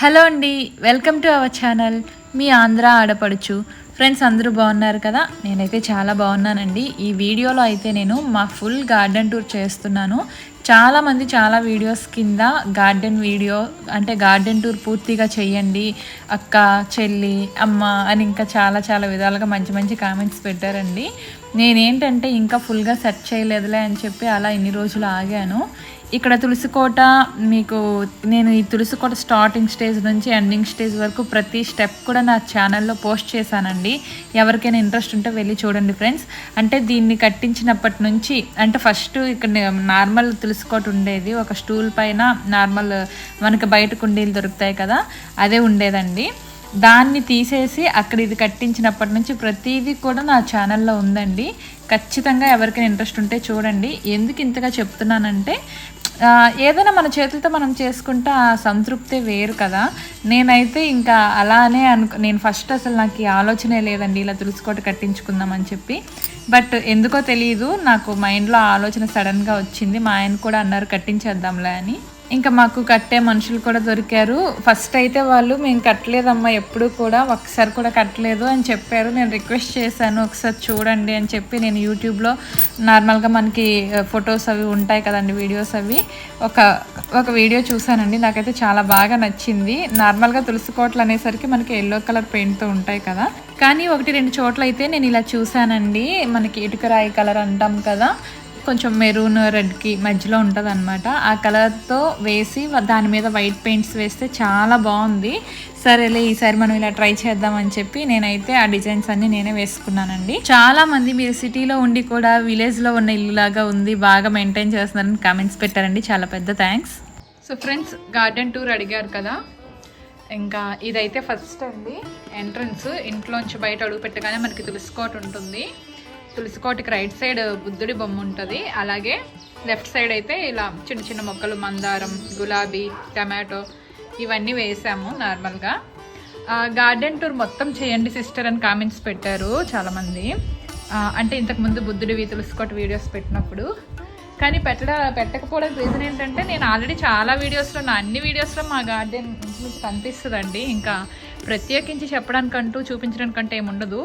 Hello అండి welcome to our channel. మీ ఆంధ్ర ఆడపడుచు. ఫ్రెండ్స్ అందరూ బాగున్నారు కదా? నేనైతే చాలా బాగున్నానండి. ఈ వీడియోలో అయితే నేను మా ఫుల్ గార్డెన్ టూర్ చేస్తున్నాను. చాలామంది చాలా వీడియోస్ కింద గార్డెన్ వీడియో అంటే గార్డెన్ టూర్ పూర్తిగా చెయ్యండి. అక్క చెల్లి అమ్మ అని ఇంకా చాలా చాలా విధాలుగా మంచి మంచి కామెంట్స్ పెట్టారండి. నేనేంటంటే ఇంకా ఫుల్గా సెర్చ్ చేయలేదులే అని చెప్పి అలా ఇన్ని రోజులు ఆగాను. ఇక్కడ తులసికోట మీకు నేను ఈ తులసికోట స్టార్టింగ్ స్టేజ్ నుంచి ఎండింగ్ స్టేజ్ వరకు ప్రతి స్టెప్ కూడా నా ఛానల్లో పోస్ట్ చేశానండి. ఎవరికైనా ఇంట్రెస్ట్ ఉంటే వెళ్ళి చూడండి ఫ్రెండ్స్ అంటే దీన్ని కట్టించినప్పటి నుంచి అంటే ఫస్ట్ ఇక్కడ నార్మల్ తులసికోట ఉండేది. ఒక స్టూల్ పైన నార్మల్ మనకి బయట కుండీలు దొరుకుతాయి కదా అదే ఉండేదండి. దాన్ని తీసేసి అక్కడ ఇది కట్టించినప్పటి నుంచి ప్రతిదీ కూడా నా ఛానల్లో ఉందండి. ఖచ్చితంగా ఎవరికైనా ఇంట్రెస్ట్ ఉంటే చూడండి. ఎందుకు ఇంతగా చెప్తున్నానంటే ఏదైనా మన చేతులతో మనం చేసుకుంటే ఆ సంతృప్తే వేరు కదా. నేనైతే ఇంకా అలానే అనుకు నేను ఫస్ట్ అసలు నాకు ఈ ఆలోచనే లేదండి ఇలా తులుసుకోట కట్టించుకుందామని చెప్పి. బట్ ఎందుకో తెలియదు నాకు మైండ్లో ఆలోచన సడన్గా వచ్చింది. మా ఆయన కూడా అన్నారు కట్టించేద్దాంలే అని. ఇంకా మాకు కట్టే మనుషులు కూడా దొరికారు. ఫస్ట్ అయితే వాళ్ళు మేము కట్టలేదమ్మా ఎప్పుడు కూడా ఒకసారి కూడా కట్టలేదు అని చెప్పారు. నేను రిక్వెస్ట్ చేశాను ఒకసారి చూడండి అని చెప్పి నేను యూట్యూబ్లో నార్మల్గా మనకి ఫొటోస్ అవి ఉంటాయి కదండి వీడియోస్ అవి. ఒక ఒక వీడియో చూసానండి నాకైతే చాలా బాగా నచ్చింది. నార్మల్గా తులసి కోటలు అనేసరికి మనకి ఎల్లో కలర్ పెయింట్తో ఉంటాయి కదా. కానీ ఒకటి రెండు చోట్ల అయితే నేను ఇలా చూశానండి. మనకి ఇటుకరాయి కలర్ అంటాం కదా. కొంచెం మెరూన్ రెడ్కి మధ్యలో ఉంటుంది అనమాట ఆ కలర్తో వేసి దాని మీద వైట్ పెయింట్స్ వేస్తే చాలా బాగుంది. సరేలే ఈసారి మనం ఇలా ట్రై చేద్దామని చెప్పి నేనైతే ఆ డిజైన్స్ అన్ని నేనే వేసుకున్నానండి. చాలా మంది మీరు సిటీలో ఉండి కూడా విలేజ్లో ఉన్న ఇల్లు లాగా ఉంది బాగా మెయింటైన్ చేస్తున్నారని కామెంట్స్ పెట్టారండి. చాలా పెద్ద thanks. So friends garden tour అడిగారు కదా? ఇంకా ఇదైతే ఫస్ట్ అండి. ఎంట్రన్స్ ఇంట్లోంచి బయట అడుగు పెట్టగానే మనకి తులసికోట ఉంటుంది. తులసికోటకి రైట్ సైడ్ బుద్ధుడి బొమ్మ ఉంటుంది. అలాగే లెఫ్ట్ సైడ్ అయితే ఇలా చిన్న చిన్న మొక్కలు మందారం గులాబీ టమాటో ఇవన్నీ వేసాము నార్మల్గా. గార్డెన్ టూర్ మొత్తం చేయండి సిస్టర్ అని కామెంట్స్ పెట్టారు చాలామంది. అంటే ఇంతకుముందు బుద్ధుడివి తులసికోట వీడియోస్ పెట్టినప్పుడు. కానీ పెట్ట పెట్టకపోవడం రీజన్ ఏంటంటే నేను ఆల్రెడీ చాలా వీడియోస్లో నా అన్ని వీడియోస్లో మా గార్డెన్ మీకు కనిపిస్తుందండి. ఇంకా ప్రత్యేకించి చెప్పడానికంటూ చూపించడానికంటే ఏముండదు.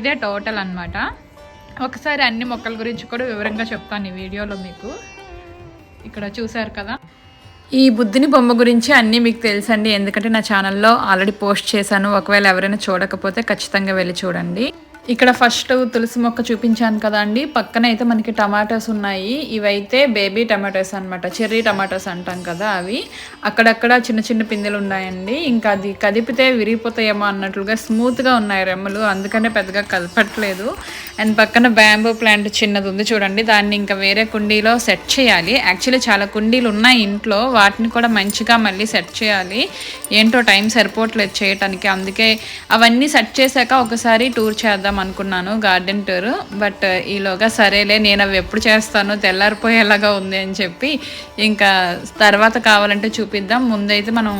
ఇదే టోటల్ అన్నమాట. ఒకసారి అన్ని మొక్కల గురించి కూడా వివరంగా చెప్తాను ఈ వీడియోలో మీకు. ఇక్కడ చూశారు కదా. ఈ బుద్ధిని బొమ్మ గురించి అన్నీ మీకు తెలుసండి ఎందుకంటే నా ఛానల్లో ఆల్రెడీ పోస్ట్ చేశాను. ఒకవేళ ఎవరైనా చూడకపోతే ఖచ్చితంగా వెళ్ళి చూడండి. ఇక్కడ ఫస్ట్ తులసి మొక్క చూపించాను కదా అండి. పక్కన అయితే మనకి టమాటోస్ ఉన్నాయి. ఇవైతే బేబీ టమాటోస్ అన్నమాట. చెర్రీ టమాటోస్ అంటాం కదా అవి. అక్కడక్కడ చిన్న చిన్న పిందెలు ఉన్నాయండి. ఇంకా అది కదిపితే విరిగిపోతాయేమో అన్నట్లుగా స్మూత్గా ఉన్నాయి రెమ్మలు. అందుకనే పెద్దగా కదపట్లేదు. అండ్ పక్కన బ్యాంబూ ప్లాంట్ చిన్నది ఉంది చూడండి. దాన్ని ఇంకా వేరే కుండీలో సెట్ చేయాలి. యాక్చువల్లీ చాలా కుండీలు ఉన్నాయి ఇంట్లో. వాటిని కూడా మంచిగా మళ్ళీ సెట్ చేయాలి. ఏంటో టైం సరిపోవట్లేదు చేయటానికి. అందుకే అవన్నీ సెట్ చేశాక ఒకసారి టూర్ చేద్దాం అనుకున్నాను గార్డెన్ టూర్ బట్ ఈలోగా సరేలే నేను అవి ఎప్పుడు చేస్తాను తెల్లారిపోయేలాగా ఉంది అని చెప్పి ఇంకా తర్వాత కావాలంటే చూపిద్దాం. ముందైతే మనం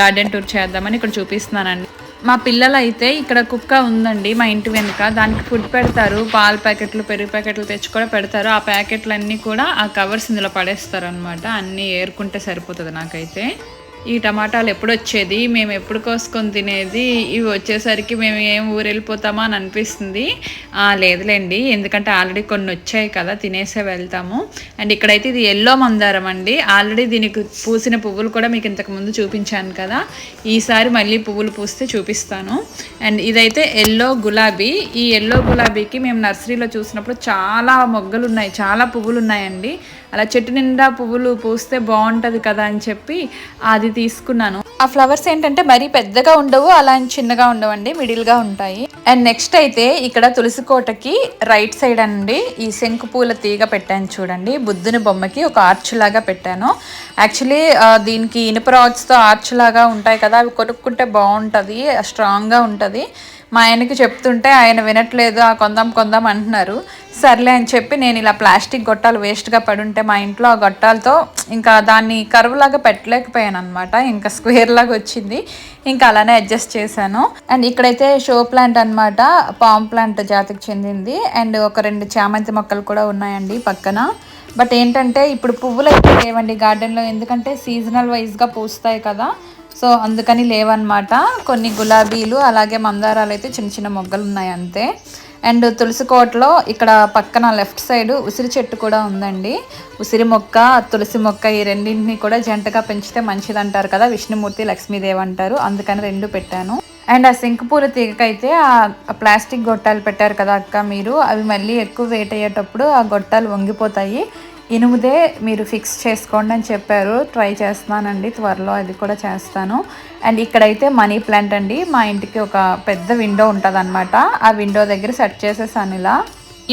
గార్డెన్ టూర్ చేద్దామని ఇక్కడ చూపిస్తున్నానండి. మా పిల్లలు అయితే ఇక్కడ కుక్క ఉందండి మా ఇంటి వెనుక. దానికి ఫుడ్ పెడతారు పాల ప్యాకెట్లు పెరుగు ప్యాకెట్లు తెచ్చి కూడా పెడతారు. ఆ ప్యాకెట్లన్నీ కూడా ఆ కవర్స్ ఇందులో పడేస్తారు అనమాట అన్నీ ఏరుకుంటే సరిపోతుంది నాకైతే. ఈ టమాటాలు ఎప్పుడు వచ్చేది? మేము ఎప్పుడు కోసుకొని తినేది? ఇవి వచ్చేసరికి మేము ఏం ఊరెళ్ళిపోతామా అని అనిపిస్తుంది. లేదులేండి. ఎందుకంటే ఆల్రెడీ కొన్ని వచ్చాయి కదా తినేసే వెళ్తాము. అండ్ ఇక్కడైతే ఇది ఎల్లో మందారం అండి. ఆల్రెడీ దీనికి పూసిన పువ్వులు కూడా మీకు ఇంతకు ముందు చూపించాను కదా. ఈసారి మళ్ళీ పువ్వులు పూస్తే చూపిస్తాను. అండ్ ఇదైతే ఎల్లో గులాబీ. ఈ ఎల్లో గులాబీకి మేము నర్సరీలో చూసినప్పుడు చాలా మొగ్గలు ఉన్నాయి చాలా పువ్వులు ఉన్నాయండి అలా చెట్టు నిండా పువ్వులు పూస్తే బాగుంటుంది కదా అని చెప్పి అది తీసుకున్నాను. ఆ ఫ్లవర్స్ ఏంటంటే మరీ పెద్దగా ఉండవు అలా అని చిన్నగా ఉండవండి మిడిల్గా ఉంటాయి. అండ్ నెక్స్ట్ అయితే ఇక్కడ తులసి కోటకి రైట్ సైడ్ అండి ఈ శంకు పూల తీగ పెట్టాను చూడండి. బుద్ధుని బొమ్మకి ఒక ఆర్చ్ లాగా పెట్టాను. యాక్చువల్లీ దీనికి ఇనుప రాడ్స్తో ఆర్చ్ లాగా ఉంటాయి కదా అవి కొనుక్కుంటే బాగుంటుంది స్ట్రాంగ్గా ఉంటుంది. మా ఆయనకి చెప్తుంటే ఆయన వినట్లేదు ఆ కొందాం కొందాం అంటున్నారు. సర్లే అని చెప్పి నేను ఇలా ప్లాస్టిక్ గొట్టాలు వేస్ట్గా పడుంటే మా ఇంట్లో ఆ గొట్టాలతో ఇంకా దాన్ని కరువులాగా పెట్టలేకపోయాను అనమాట ఇంకా స్క్వేర్ లాగా వచ్చింది. ఇంకా అలానే అడ్జస్ట్ చేశాను. అండ్ ఇక్కడైతే షో ప్లాంట్ అన్నమాట పామ్ ప్లాంట్ జాతికి చెందింది. అండ్ ఒక రెండు చామంతి మొక్కలు కూడా ఉన్నాయండి పక్కన. బట్ ఏంటంటే ఇప్పుడు పువ్వులు అయితే లేవండి గార్డెన్లో ఎందుకంటే సీజనల్ వైజ్గా పూస్తాయి కదా. సో అందుకని లేవన్నమాట. కొన్ని గులాబీలు అలాగే మందారాలు అయితే చిన్న చిన్న మొగ్గలు ఉన్నాయి అంతే. అండ్ తులసి కోటలో ఇక్కడ పక్కన లెఫ్ట్ సైడ్ ఉసిరి చెట్టు కూడా ఉందండి. ఉసిరి మొక్క తులసి మొక్క ఈ రెండింటిని కూడా జంటగా పెంచితే మంచిది అంటారు కదా. విష్ణుమూర్తి లక్ష్మీదేవి అంటారు. అందుకని రెండు పెట్టాను. అండ్ ఆ సింక్ పూల తీగకైతే ఆ ప్లాస్టిక్ గొట్టాలు పెట్టారు కదా అక్క మీరు. అవి మళ్ళీ ఎక్కువ వెయిట్ అయ్యేటప్పుడు ఆ గొట్టాలు వంగిపోతాయి. ఇనుముదే మీరు ఫిక్స్ చేసుకోండి అని చెప్పారు. ట్రై చేస్తున్నానండి త్వరలో అది కూడా చేస్తాను. అండ్ ఇక్కడైతే మనీ ప్లాంట్ అండి. మా ఇంటికి ఒక పెద్ద విండో ఉంటుంది ఆ విండో దగ్గర సెట్ చేసేసాను ఇలా.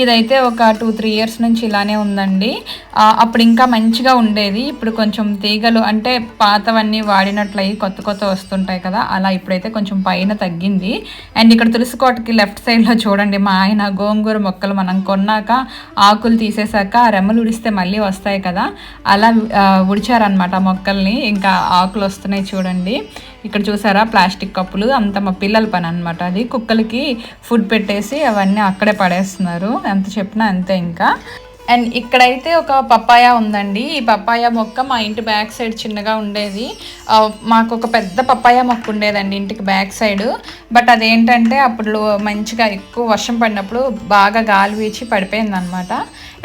ఇదైతే ఒక టూ త్రీ ఇయర్స్ నుంచి ఇలానే ఉందండి. అప్పుడు ఇంకా మంచిగా ఉండేది. ఇప్పుడు కొంచెం తీగలు అంటే పాతవన్నీ వాడినట్లయి కొత్త కొత్త వస్తుంటాయి కదా అలా ఇప్పుడైతే కొంచెం పైన తగ్గింది. అండ్ ఇక్కడ తులసికోటకి లెఫ్ట్ సైడ్లో చూడండి మా ఆయన గోంగూర మొక్కలు మనం కొన్నాక ఆకులు తీసేసాక రెమ్మలు ఉడిస్తే మళ్ళీ వస్తాయి కదా అలా ఉడిచారనమాట మొక్కల్ని. ఇంకా ఆకులు వస్తున్నాయి చూడండి. ఇక్కడ చూసారా ప్లాస్టిక్ కప్పులు అంత మా పిల్లల పని అనమాట అది. కుక్కలకి ఫుడ్ పెట్టేసి అవన్నీ అక్కడే పడేస్తున్నారు. ఎంత చెప్పినా అంతే ఇంకా. అండ్ ఇక్కడైతే ఒక పప్పాయ ఉందండి. ఈ పప్పాయ మొక్క మా ఇంటి బ్యాక్ సైడ్ చిన్నగా ఉండేది. మాకు ఒక పెద్ద పప్పాయ మొక్క ఉండేదండి ఇంటికి బ్యాక్ సైడ్. బట్ అదేంటంటే అప్పుడు మంచిగా ఎక్కువ వర్షం పడినప్పుడు బాగా గాలి వీచి పడిపోయింది అనమాట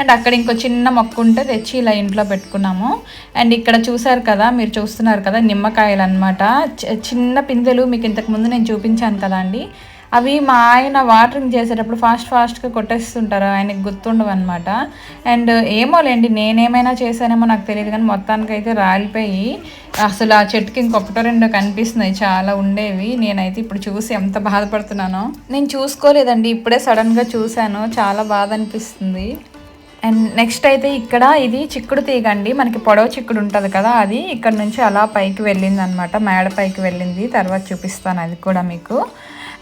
అండ్ అక్కడ ఇంకో చిన్న మొక్క ఉంటే తెచ్చి ఇలా ఇంట్లో పెట్టుకున్నాము. అండ్ ఇక్కడ చూసారు కదా మీరు చూస్తున్నారు కదా నిమ్మకాయలు అనమాట చిన్న పిందెలు మీకు ఇంతకు ముందు నేను చూపించాను కదా అండి అవి మా ఆయన వాటరింగ్ చేసేటప్పుడు ఫాస్ట్ ఫాస్ట్గా కొట్టేస్తుంటారు. ఆయనకి గుర్తుండవు అనమాట అండ్ ఏమోలేండి నేనేమైనా చేశానేమో నాకు తెలియదు కానీ మొత్తానికి అయితే రాలిపోయి అసలు ఆ చెట్టుకి ఇంకొకటో రెండో కనిపిస్తున్నాయి. చాలా ఉండేవి. నేనైతే ఇప్పుడు చూసి ఎంత బాధపడుతున్నానో. నేను చూసుకోలేదండి. ఇప్పుడే సడన్గా చూశాను. చాలా బాధ అనిపిస్తుంది. అండ్ నెక్స్ట్ అయితే ఇక్కడ ఇది చిక్కుడు తీగండి మనకి పొడవ చిక్కుడు ఉంటుంది కదా అది ఇక్కడ నుంచి అలా పైకి వెళ్ళింది అనమాట మేడ పైకి వెళ్ళింది. తర్వాత చూపిస్తాను అది కూడా మీకు.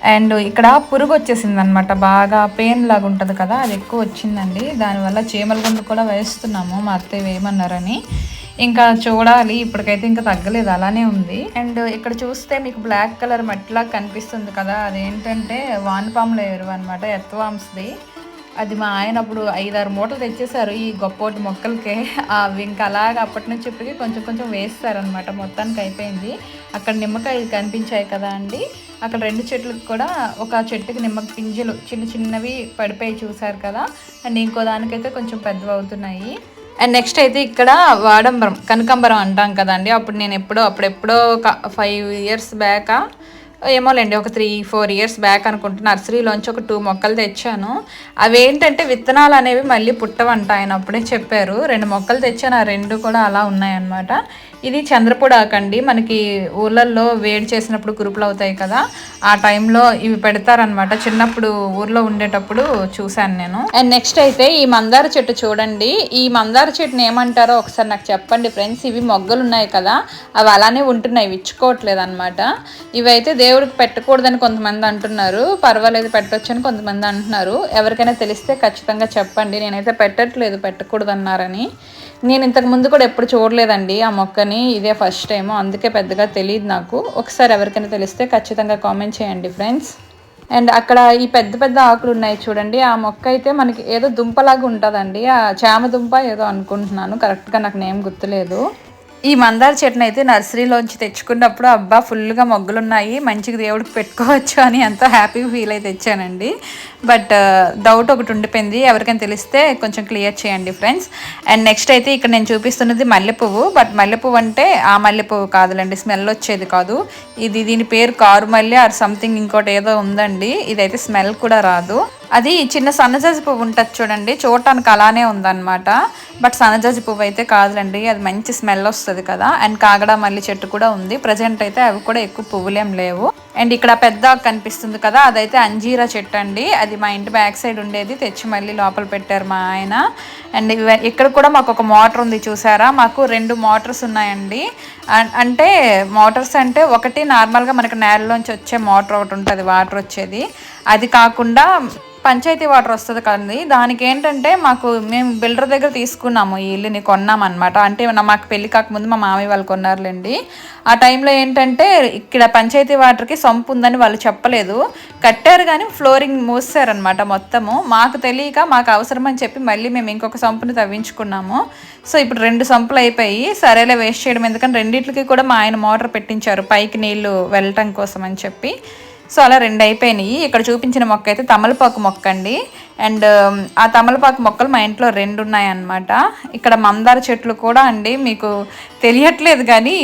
అండ్ ఇక్కడ పురుగు వచ్చేసింది అనమాట బాగా పెయిన్ లాగా ఉంటుంది కదా అది ఎక్కువ వచ్చిందండి. దానివల్ల చీమల గుండు కూడా వేస్తున్నాము మా అత్తయ్య వేయమన్నారని. ఇంకా చూడాలి ఇప్పటికైతే ఇంకా తగ్గలేదు అలానే ఉంది. అండ్ ఇక్కడ చూస్తే మీకు బ్లాక్ కలర్ మట్టిలా కనిపిస్తుంది కదా అదేంటంటే వానపాముల ఎరువు అనమాట ఎత్వామ్స్ది అది మా ఆయన అప్పుడు ఐదారు మూటలు తెచ్చేసారు ఈ గొప్పోటి మొక్కలకే. అవి ఇంకా అలాగా అప్పటి నుంచి ఇప్పటికి కొంచెం కొంచెం వేస్తారనమాట మొత్తానికి అయిపోయింది. అక్కడ నిమ్మకాయలు కనిపించాయి కదా అండి. అక్కడ రెండు చెట్లకు కూడా ఒక చెట్టుకి నిమ్మ పింజలు చిన్న చిన్నవి పడిపోయి చూసారు కదా. అండ్ ఇంకో దానికైతే కొంచెం పెద్దవి అవుతున్నాయి. అండ్ నెక్స్ట్ అయితే ఇక్కడ వాడంబరం కనకాంబరం అంటాం కదండి. అప్పుడు నేను ఎప్పుడో అప్పుడెప్పుడో ఒక ఫైవ్ ఇయర్స్ బ్యాక్ ఏమోలేండి ఒక త్రీ ఫోర్ ఇయర్స్ బ్యాక్ అనుకుంటే నర్సరీలోంచి ఒక టూ మొక్కలు తెచ్చాను. అవేంటంటే విత్తనాలు అనేవి మళ్ళీ పుట్టవంట ఆయన అప్పుడే చెప్పారు. రెండు మొక్కలు తెచ్చాను ఆ రెండు కూడా అలా ఉన్నాయన్నమాట. ఇది చంద్రపొడాకండి మనకి ఊళ్ళల్లో వేడి చేసినప్పుడు కురుపులు అవుతాయి కదా ఆ టైంలో ఇవి పెడతారనమాట చిన్నప్పుడు ఊర్లో ఉండేటప్పుడు చూశాను నేను. అండ్ నెక్స్ట్ అయితే ఈ మందార చెట్టు చూడండి. ఈ మందార చెట్టుని ఏమంటారో ఒకసారి నాకు చెప్పండి ఫ్రెండ్స్. ఇవి మొగ్గలు ఉన్నాయి కదా అవి అలానే ఉంటున్నాయి విచ్చుకోవట్లేదు అనమాట ఇవైతే దేవుడికి పెట్టకూడదని కొంతమంది అంటున్నారు. పర్వాలేదు పెట్టొచ్చు అని కొంతమంది అంటున్నారు. ఎవరికైనా తెలిస్తే ఖచ్చితంగా చెప్పండి. నేనైతే పెట్టట్లేదు పెట్టకూడదు అన్నారని నేను ఇంతకు ముందు కూడా ఎప్పుడు చూడలేదండి ఆ మొక్కని. ఇదే ఫస్ట్ టైము అందుకే పెద్దగా తెలియదు నాకు. ఒకసారి ఎవరికైనా తెలిస్తే ఖచ్చితంగా కామెంట్ చేయండి ఫ్రెండ్స్ అండ్ అక్కడ ఈ పెద్ద పెద్ద ఆకులు ఉన్నాయి చూడండి. ఆ మొక్క అయితే మనకి ఏదో దుంపలాగా ఉంటుందండి. ఆ చామ దుంప ఏదో అనుకుంటున్నాను. కరెక్ట్గా నాకు నేమ్ గుర్తులేదు. ఈ మందార చెట్టును అయితే నర్సరీలోంచి తెచ్చుకున్నప్పుడు అబ్బా ఫుల్గా మొగ్గులున్నాయి మంచిగా దేవుడికి పెట్టుకోవచ్చు అని ఎంతో హ్యాపీగా ఫీల్ అయితే తెచ్చానండి. బట్ డౌట్ ఒకటి ఉండిపోయింది. ఎవరికైనా తెలిస్తే కొంచెం క్లియర్ చేయండి ఫ్రెండ్స్. అండ్ నెక్స్ట్ అయితే ఇక్కడ నేను చూపిస్తున్నది మల్లెపువ్వు. బట్ మల్లెపువ్వు అంటే ఆ మల్లెపువ్వు కాదులండి స్మెల్ వచ్చేది కాదు. ఇది దీని పేరు కారు మల్లె ఆర్ సంథింగ్ ఇంకోటి ఏదో ఉందండి. ఇదైతే స్మెల్ కూడా రాదు. అది చిన్న సన్నజాజి పువ్వు ఉంటుంది చూడండి చూడటానికి అలానే ఉందన్నమాట. బట్ సన్నజాజి పువ్వు అయితే కాదులండి అది మంచి స్మెల్ వస్తుంది కదా. అండ్ కాగడ మల్లి చెట్టు కూడా ఉంది. ప్రజెంట్ అయితే అవి కూడా ఎక్కువ పువ్వులేం లేవు. అండ్ ఇక్కడ పెద్ద కనిపిస్తుంది కదా అదైతే అంజీరా చెట్టు అండి. అది మా ఇంటి బ్యాక్ సైడ్ ఉండేది తెచ్చి మళ్ళీ లోపల పెట్టారు మా ఆయన. అండ్ ఇక్కడ కూడా మాకు ఒక మోటార్ ఉంది చూసారా? మాకు రెండు మోటార్స్ ఉన్నాయండి. అంటే మోటార్స్ అంటే ఒకటి నార్మల్గా మనకి నేలలోంచి వచ్చే మోటార్ ఒకటి ఉంటుంది వాటర్ వచ్చేది. అది కాకుండా పంచాయతీ వాటర్ వస్తుంది కదండి. దానికి ఏంటంటే మాకు మేము బిల్డర్ దగ్గర తీసుకున్నాము ఈ ఇల్లుని కొన్నాం అనమాట అంటే మాకు పెళ్ళి కాకముందు మా మామయ్య వాళ్ళు కొన్నారులేండి. ఆ టైంలో ఏంటంటే ఇక్కడ పంచాయతీ వాటర్కి సంపు ఉందని వాళ్ళు చెప్పలేదు. కట్టారు కానీ ఫ్లోరింగ్ మూసారనమాట మొత్తము. మాకు తెలియక మాకు అవసరం అని చెప్పి మళ్ళీ మేము ఇంకొక సంపుని తవ్వించుకున్నాము. సో ఇప్పుడు రెండు సంపులు అయిపోయి సరేలే వేస్ట్ చేయడం ఎందుకంటే రెండింటికి కూడా మా ఆయన మోటార్ పెట్టించారు పైకి నీళ్ళు వెళ్ళటం కోసం అని చెప్పి. సో అలా రెండు అయిపోయినాయి. ఇక్కడ చూపించిన మొక్క అయితే తమలపాకు మొక్క అండి. అండ్ ఆ తమలపాకు మొక్కలు మా ఇంట్లో రెండు ఉన్నాయన్నమాట ఇక్కడ మందార చెట్లు కూడా అండి. మీకు తెలియట్లేదు కానీ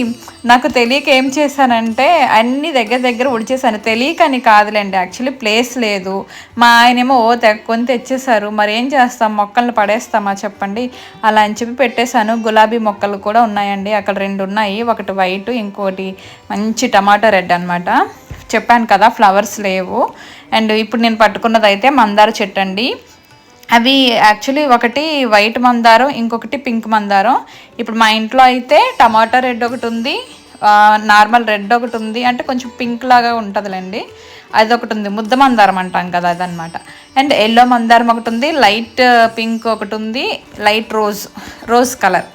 నాకు తెలియక ఏం చేశానంటే అన్ని దగ్గర దగ్గర ఉడిచేసాను తెలియక అని కాదులేండి యాక్చువల్లీ ప్లేస్ లేదు. మా ఆయనేమో ఓ తెక్కొని తెచ్చేసారు మరి ఏం చేస్తాం? మొక్కలను పడేస్తామా చెప్పండి? అలా అని చెప్పి పెట్టేశాను. గులాబీ మొక్కలు కూడా ఉన్నాయండి. అక్కడ రెండు ఉన్నాయి. ఒకటి వైట్ ఇంకోటి మంచి టమాటా రెడ్ అనమాట చెప్పాను కదా ఫ్లవర్స్ లేవు. అండ్ ఇప్పుడు నేను పట్టుకున్నది అయితే మందార చెట్టు అండి. అవి యాక్చువల్లీ ఒకటి వైట్ మందారం ఇంకొకటి పింక్ మందారం. ఇప్పుడు మా ఇంట్లో అయితే టమాటా రెడ్ ఒకటి ఉంది నార్మల్ రెడ్ ఒకటి ఉంది అంటే కొంచెం పింక్ లాగా ఉంటుందిలేండి. అది ఒకటి ఉంది ముద్ద మందారం అంటాం కదా అదనమాట అండ్ ఎల్లో మందారం ఒకటి ఉంది లైట్ పింక్ ఒకటి ఉంది లైట్ రోజ్ రోజ్ కలర్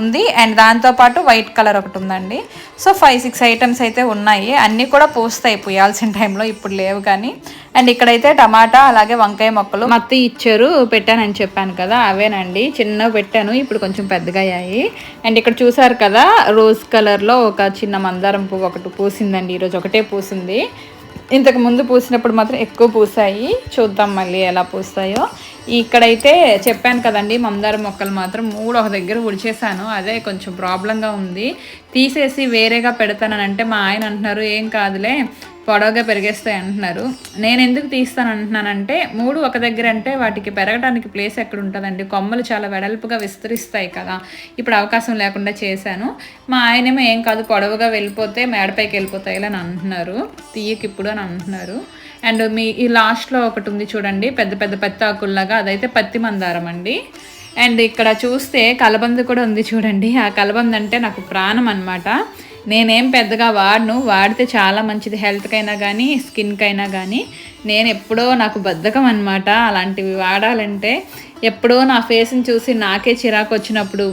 ఉంది. అండ్ దాంతోపాటు వైట్ కలర్ ఒకటి ఉందండి. సో ఫైవ్ సిక్స్ ఐటమ్స్ అయితే ఉన్నాయి. అన్నీ కూడా పూస్తాయి పుయాల్సిన టైంలో ఇప్పుడు లేవు కానీ. అండ్ ఇక్కడైతే టమాటా అలాగే వంకాయ మొక్కలు. మత్తి ఇచ్చారు పెట్టానని చెప్పాను కదా అవేనండి. చిన్నగా పెట్టాను ఇప్పుడు కొంచెం పెద్దగా అయ్యాయి. అండ్ ఇక్కడ చూసారు కదా రోజ్ కలర్లో ఒక చిన్న మందారం పువ్వు ఒకటి పూసిందండి. ఈరోజు ఒకటే పూసింది. ఇంతకు ముందు పూసినప్పుడు మాత్రం ఎక్కువ పూసాయి. చూద్దాం మళ్ళీ ఎలా పూస్తాయో. ఇక్కడైతే చెప్పాను కదండి మందార మొక్కలు మాత్రం మూడు ఒక దగ్గర ఉడిచేసాను అదే కొంచెం ప్రాబ్లంగా ఉంది. తీసేసి వేరేగా పెడతానని అంటే మా ఆయన అంటున్నారు ఏం కాదులే పొడవుగా పెరిగేస్తాయి అంటున్నారు. నేను ఎందుకు తీస్తాను అంటున్నానంటే మూడు ఒక దగ్గర అంటే వాటికి పెరగడానికి ప్లేస్ ఎక్కడ ఉంటుందండి కొమ్మలు చాలా వెడల్పుగా విస్తరిస్తాయి కదా. ఇప్పుడు అవకాశం లేకుండా చేశాను. మా ఆయనేమో ఏం కాదు పొడవుగా వెళ్ళిపోతే మేడపైకి వెళ్ళిపోతాయి అని అంటున్నారు. తీయకి ఇప్పుడు అని అంటున్నారు. అండ్ మీ ఈ లాస్ట్లో ఒకటి ఉంది చూడండి పెద్ద పెద్ద పత్తి ఆకుల్లాగా. అదైతే పత్తి మందారం అండి. అండ్ ఇక్కడ చూస్తే కలబంద కూడా ఉంది చూడండి. ఆ కలబంద అంటే నాకు ప్రాణం అనమాట నేనేం పెద్దగా వాడను. వాడితే చాలా మంచిది హెల్త్కైనా కానీ స్కిన్కైనా కానీ నేను ఎప్పుడో నాకు బద్ధకం అనమాట అలాంటివి వాడాలంటే ఎప్పుడో నా ఫేస్ని చూసి నాకే చిరాకు వచ్చినప్పుడు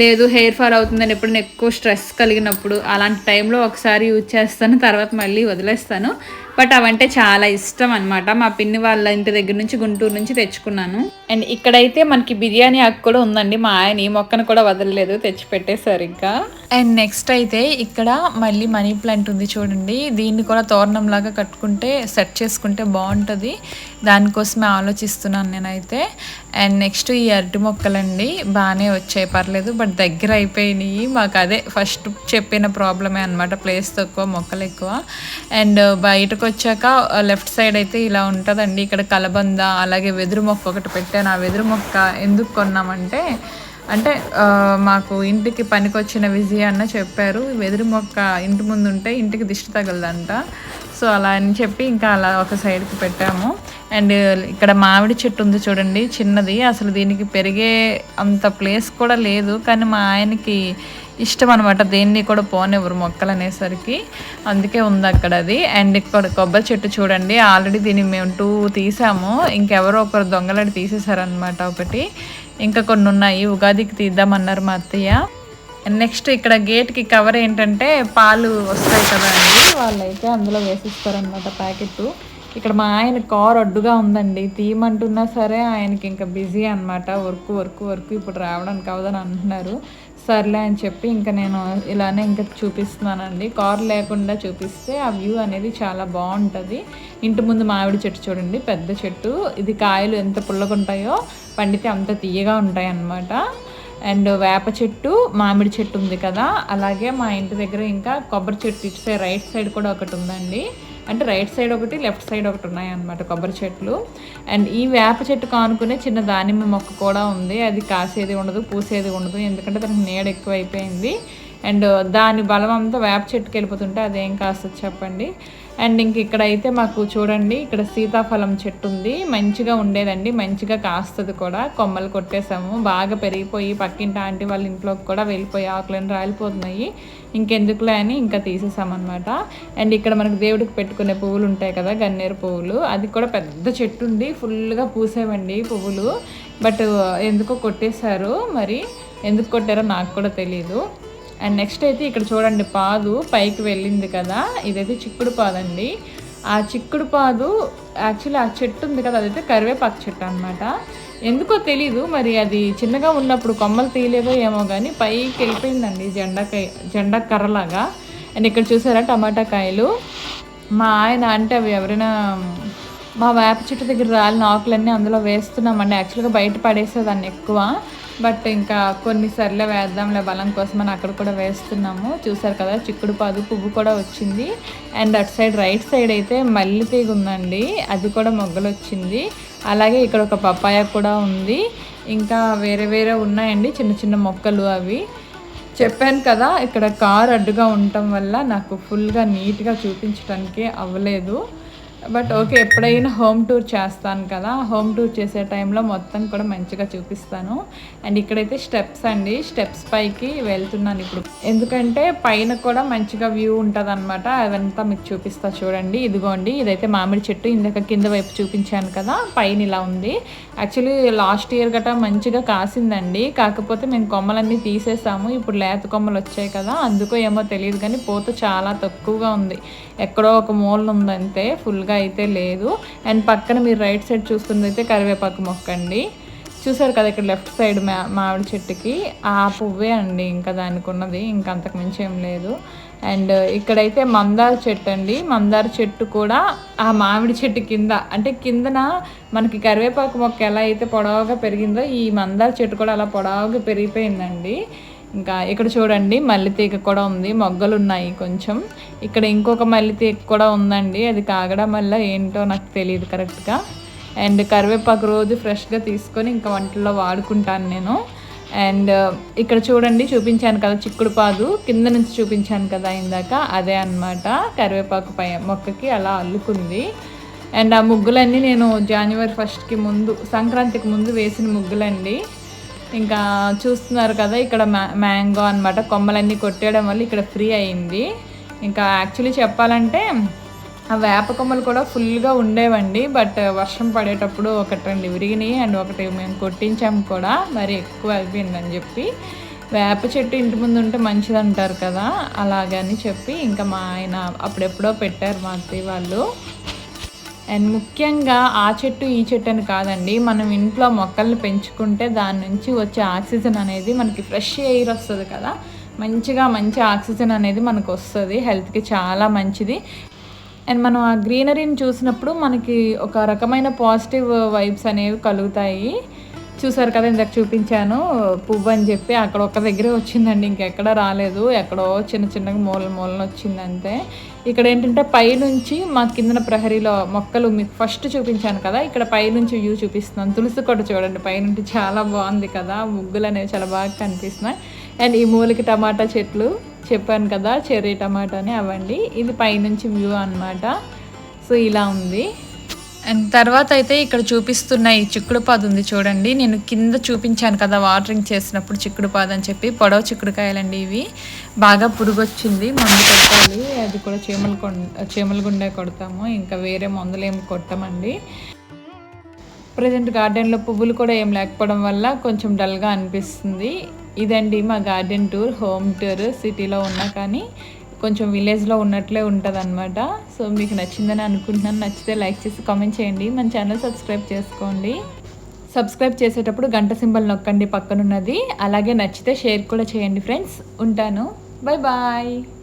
లేదు హెయిర్ ఫాల్ అవుతుందని ఎప్పుడు ఎక్కువ స్ట్రెస్ కలిగినప్పుడు అలాంటి టైంలో ఒకసారి యూజ్ చేస్తాను తర్వాత మళ్ళీ వదిలేస్తాను. బట్ అవంటే చాలా ఇష్టం అనమాట మా పిన్ని వాళ్ళ ఇంటి దగ్గర నుంచి గుంటూరు నుంచి తెచ్చుకున్నాను. అండ్ ఇక్కడైతే మనకి బిర్యానీ ఆకు కూడా ఉందండి. మా ఆయన ఈ మొక్కను కూడా వదలలేదు తెచ్చి పెట్టేశారు ఇంకా. అండ్ నెక్స్ట్ అయితే ఇక్కడ మళ్ళీ మనీ ప్లాంట్ ఉంది చూడండి. దీన్ని కూడా తోరణం లాగా కట్టుకుంటే సెట్ చేసుకుంటే బాగుంటుంది. దానికోసమే ఆలోచిస్తున్నాను నేనైతే. అండ్ నెక్స్ట్ ఈ అరటి మొక్కలండి బాగానే వచ్చాయి. పర్లేదు బట్ దగ్గర అయిపోయినాయి. మాకు అదే ఫస్ట్ చెప్పిన ప్రాబ్లమే అనమాట ప్లేస్ తక్కువ మొక్కలు ఎక్కువ. అండ్ బయటకు వచ్చాక లెఫ్ట్ సైడ్ అయితే ఇలా ఉంటుందండి. ఇక్కడ కలబంద అలాగే వెదురు మొక్క ఒకటి పెట్టాను ఆ వెదురు మొక్క ఎందుకు కొన్నామంటే అంటే మాకు ఇంటికి పనికొచ్చిన విజయ అన్న చెప్పారు వెదురు మొక్క ఇంటి ముందు ఉంటే ఇంటికి దిష్టి తగలదంట. సో అలా అని చెప్పి ఇంకా అలా ఒక సైడ్కి పెట్టాము. అండ్ ఇక్కడ మామిడి చెట్టు ఉంది చూడండి చిన్నది. అసలు దీనికి పెరిగే అంత ప్లేస్ కూడా లేదు. కానీ మా ఆయనకి ఇష్టం అనమాట దేన్ని కూడా పోనివ్వరు మొక్కలు అనేసరికి. అందుకే ఉంది అక్కడ అది. అండ్ ఇక్కడ కొబ్బరి చెట్టు చూడండి. ఆల్రెడీ దీన్ని మేము టూ తీసాము. ఇంకెవరో ఒకరు దొంగలాడి తీసేసారనమాట ఒకటి. ఇంకా కొన్ని ఉన్నాయి ఉగాదికి తీద్దామన్నారు మా అత్తయ్య. నెక్స్ట్ ఇక్కడ గేట్కి కవర్ ఏంటంటే పాలు వస్తాయి కదా అండి. వాళ్ళైతే అందులో వేసిస్తారనమాట ప్యాకెట్ ఇక్కడ మా ఆయన కార్ అడ్డుగా ఉందండి. తీయమంటున్నా సరే ఆయనకి ఇంకా బిజీ అనమాట వర్క్ వర్క్ వర్క్. ఇప్పుడు రావడానికి అవదని అంటున్నారు. సర్లే అని చెప్పి ఇంకా నేను ఇలానే ఇంకా చూపిస్తున్నానండి. కార్ లేకుండా చూపిస్తే ఆ వ్యూ అనేది చాలా బాగుంటుంది. ఇంటి ముందు మామిడి చెట్టు చూడండి పెద్ద చెట్టు. ఇది కాయలు ఎంత పుల్లగుంటాయో పండితే అంత తీయగా ఉంటాయి అన్నమాట అండ్ వేప చెట్టు మామిడి చెట్టు ఉంది కదా. అలాగే మా ఇంటి దగ్గర ఇంకా కొబ్బరి చెట్టు ఇటు సైడ్ రైట్ సైడ్ కూడా ఒకటి ఉందండి. అంటే రైట్ సైడ్ ఒకటి లెఫ్ట్ సైడ్ ఒకటి ఉన్నాయన్నమాట కొబ్బరి చెట్లు. అండ్ ఈ వేప చెట్టు కానుకునే చిన్న దానిమ్మ మొక్క కూడా ఉంది. అది కాసేది ఉండదు పూసేది ఉండదు. ఎందుకంటే దానికి నీడ ఎక్కువ అయిపోయింది అండ్ దాని బలం అంతా వేప చెట్టుకి వెళ్ళిపోతుంటే అదేం కాస్తుంది చెప్పండి. అండ్ ఇంక ఇక్కడైతే మాకు చూడండి ఇక్కడ సీతాఫలం చెట్టు ఉంది మంచిగా ఉండేదండి మంచిగా కాస్తుంది కూడా. కొమ్మలు కొట్టేసాము. బాగా పెరిగిపోయి పక్కింటి ఆంటీ వాళ్ళ ఇంట్లోకి కూడా వెళ్ళిపోయి ఆకులను రాలిపోతున్నాయి. ఇంకెందుకులే అని ఇంకా తీసేసామన్నమాట. అండ్ ఇక్కడ మనకు దేవుడికి పెట్టుకునే పువ్వులు ఉంటాయి కదా గన్నేరు పువ్వులు. అది కూడా పెద్ద చెట్టు ఉంది ఫుల్గా పూసేవండి పువ్వులు. బట్ ఎందుకో కొట్టేశారు. మరి ఎందుకు కొట్టారో నాకు కూడా తెలియదు అండ్ నెక్స్ట్ అయితే ఇక్కడ చూడండి పాదు పైకి వెళ్ళింది కదా. ఇదైతే చిక్కుడు పాదండి. ఆ చిక్కుడు పాదు యాక్చువల్లీ ఆ చెట్టు ఉంది కదా అదైతే కరివేపాకు చెట్టు అనమాట ఎందుకో తెలీదు మరి అది చిన్నగా ఉన్నప్పుడు కొమ్మలు తీయలేదో ఏమో కానీ పైకి వెళ్ళిపోయిందండి జెండకాయ జెండా కర్రలాగా. అండ్ ఇక్కడ చూసారా టమాటా కాయలు? మా ఆయన అంటే అవి ఎవరైనా మా వేప చెట్టు దగ్గర రాలిన ఆకులన్నీ అందులో వేస్తున్నామండి. యాక్చువల్గా బయట పడేసేదాన్ని ఎక్కువ. బట్ ఇంకా కొన్ని సర్లే వేద్దాంలే బలం కోసం అని అక్కడ కూడా వేస్తున్నాము. చూసారు కదా చిక్కుడు పాదు పువ్వు కూడా వచ్చింది. అండ్ అటు సైడ్ రైట్ సైడ్ అయితే మల్లి తీగ ఉందండి. అది కూడా మొగ్గలు వచ్చింది. అలాగే ఇక్కడ ఒక పప్పాయ కూడా ఉంది. ఇంకా వేరే వేరే ఉన్నాయండి చిన్న చిన్న మొక్కలు అవి. చెప్పాను కదా ఇక్కడ కార్ అడ్డుగా ఉండటం వల్ల నాకు ఫుల్గా నీట్గా చూపించడానికి అవ్వలేదు. బట్ ఓకే ఎప్పుడైనా హోమ్ టూర్ చేస్తాను కదా హోమ్ టూర్ చేసే టైంలో మొత్తం కూడా మంచిగా చూపిస్తాను. అండ్ ఇక్కడైతే స్టెప్స్ అండి స్టెప్స్ పైకి వెళ్తున్నాను ఇప్పుడు. ఎందుకంటే పైన కూడా మంచిగా వ్యూ ఉంటుంది అనమాట అదంతా మీకు చూపిస్తా చూడండి. ఇదిగోండి ఇదైతే మామిడి చెట్టు ఇందాక కింద వైపు చూపించాను కదా పైన ఇలా ఉంది. యాక్చువల్లీ లాస్ట్ ఇయర్ గట్రా మంచిగా కాసిందండి. కాకపోతే మేము కొమ్మలన్నీ తీసేసాము. ఇప్పుడు లేత కొమ్మలు వచ్చాయి కదా అందుకో ఏమో తెలియదు కానీ పూత చాలా తక్కువగా ఉంది. ఎక్కడో ఒక మూల ఉందంతే మొగ్గ అయితే లేదు. అండ్ పక్కన మీరు రైట్ సైడ్ చూస్తుంది అయితే కరివేపాకు మొక్క అండి చూసారు కదా ఇక్కడ లెఫ్ట్ సైడ్ మా మామిడి చెట్టుకి. ఆ పువ్వే అండి ఇంకా దానికి ఉన్నది ఇంకా అంతకు మించి ఏం లేదు. అండ్ ఇక్కడైతే మందార చెట్టు అండి. మందార చెట్టు కూడా ఆ మామిడి చెట్టు కింద అంటే కిందన మనకి కరివేపాకు మొక్క ఎలా అయితే పొడవుగా పెరిగిందో ఈ మందార చెట్టు కూడా అలా పొడవుగా పెరిగిపోయిందండి. ఇంకా ఇక్కడ చూడండి మల్లెతీగ కూడా ఉంది మొగ్గలు ఉన్నాయి కొంచెం. ఇక్కడ ఇంకొక మల్లెతీగ కూడా ఉందండి అది కాగడం వల్ల ఏంటో నాకు తెలియదు కరెక్ట్గా. అండ్ కరివేపాకు రోజు ఫ్రెష్గా తీసుకొని ఇంకా వంటల్లో వాడుకుంటాను నేను. అండ్ ఇక్కడ చూడండి చూపించాను కదా చిక్కుడు పాదు కింద నుంచి చూపించాను కదా ఇందాక అదే అనమాట కరివేపాకు పై మొక్కకి అలా అల్లుకుంది. అండ్ ఆ ముగ్గులన్నీ నేను జనవరి ఫస్ట్కి ముందు సంక్రాంతికి ముందు వేసిన ముగ్గులండి. ఇంకా చూస్తున్నారు కదా ఇక్కడ మ్యాంగో అనమాట కొమ్మలన్నీ కొట్టేయడం వల్ల ఇక్కడ ఫ్రీ అయింది. ఇంకా యాక్చువల్లీ చెప్పాలంటే ఆ వేప కొమ్మలు కూడా ఫుల్గా ఉండేవండి. బట్ వర్షం పడేటప్పుడు ఒకటి రెండు విరిగినాయి. అండ్ ఒకటి మేము కొట్టించాము కూడా. మరి ఎక్కువ అయిపోయిందని చెప్పి. వేప చెట్టు ఇంటి ముందు ఉంటే మంచిది అంటారు కదా అలాగని చెప్పి ఇంకా మా ఆయన అప్పుడెప్పుడో పెట్టారు మా అత్తయ్య వాళ్ళు. అండ్ ముఖ్యంగా ఆ చెట్టు ఈ చెట్టు అని కాదండి మనం ఇంట్లో మొక్కల్ని పెంచుకుంటే దాని నుంచి వచ్చే ఆక్సిజన్ అనేది మనకి ఫ్రెష్ ఎయిర్ వస్తుంది కదా. మంచిగా మంచి ఆక్సిజన్ అనేది మనకు వస్తుంది హెల్త్కి చాలా మంచిది. అండ్ మనం ఆ గ్రీనరీని చూసినప్పుడు మనకి ఒక రకమైన పాజిటివ్ వైబ్స్ అనేవి కలుగుతాయి. చూసారు కదా ఇందాక చూపించాను పువ్వు అని చెప్పి అక్కడ ఒక్క దగ్గరే వచ్చిందండి ఇంకెక్కడ రాలేదు. ఎక్కడో చిన్న చిన్నగా మూల మూలన వచ్చింది అంతే ఇక్కడ ఏంటంటే పైనుంచి మా కిందన ప్రహరీలో మొక్కలు మీకు ఫస్ట్ చూపించాను కదా ఇక్కడ పైనుంచి వ్యూ చూపిస్తున్నాను. తులసి కొట్ట చూడండి పైనుంచి చాలా బాగుంది కదా ముగ్గులు అనేవి చాలా బాగా కనిపిస్తున్నాయి. అండ్ ఈ మూలకి టమాటా చెట్లు చెప్పాను కదా చెర్రీ టమాటాని అవ్వండి ఇది పైనుంచి వ్యూ అనమాట సో ఇలా ఉంది. అండ్ తర్వాత అయితే ఇక్కడ చూపిస్తున్న ఈ చిక్కుడు పాదు ఉంది చూడండి. నేను కింద చూపించాను కదా వాటరింగ్ చేసినప్పుడు చిక్కుడు పాదు అని చెప్పి. పొడవ చిక్కుడుకాయలండి ఇవి. బాగా పురుగు వచ్చింది మందు కొట్టాలి. అది కూడా చీమలు చీమల గుండె కొడతాము. ఇంకా వేరే మందులు ఏమి కొట్టమండి. ప్రజెంట్ గార్డెన్లో పువ్వులు కూడా ఏం లేకపోవడం వల్ల కొంచెం డల్గా అనిపిస్తుంది. ఇదండి మా గార్డెన్ టూర్ హోమ్ టూర్ సిటీలో ఉన్నా కానీ కొంచెం విలేజ్లో ఉన్నట్లే ఉంటుంది అనమాట సో మీకు నచ్చిందని అనుకుంటున్నాను. నచ్చితే లైక్ చేసి కామెంట్ చేయండి. మన ఛానల్ సబ్స్క్రైబ్ చేసుకోండి. సబ్స్క్రైబ్ చేసేటప్పుడు గంట సింబల్ నొక్కండి పక్కనున్నది. అలాగే నచ్చితే షేర్ కూడా చేయండి ఫ్రెండ్స్. ఉంటాను. Bye bye.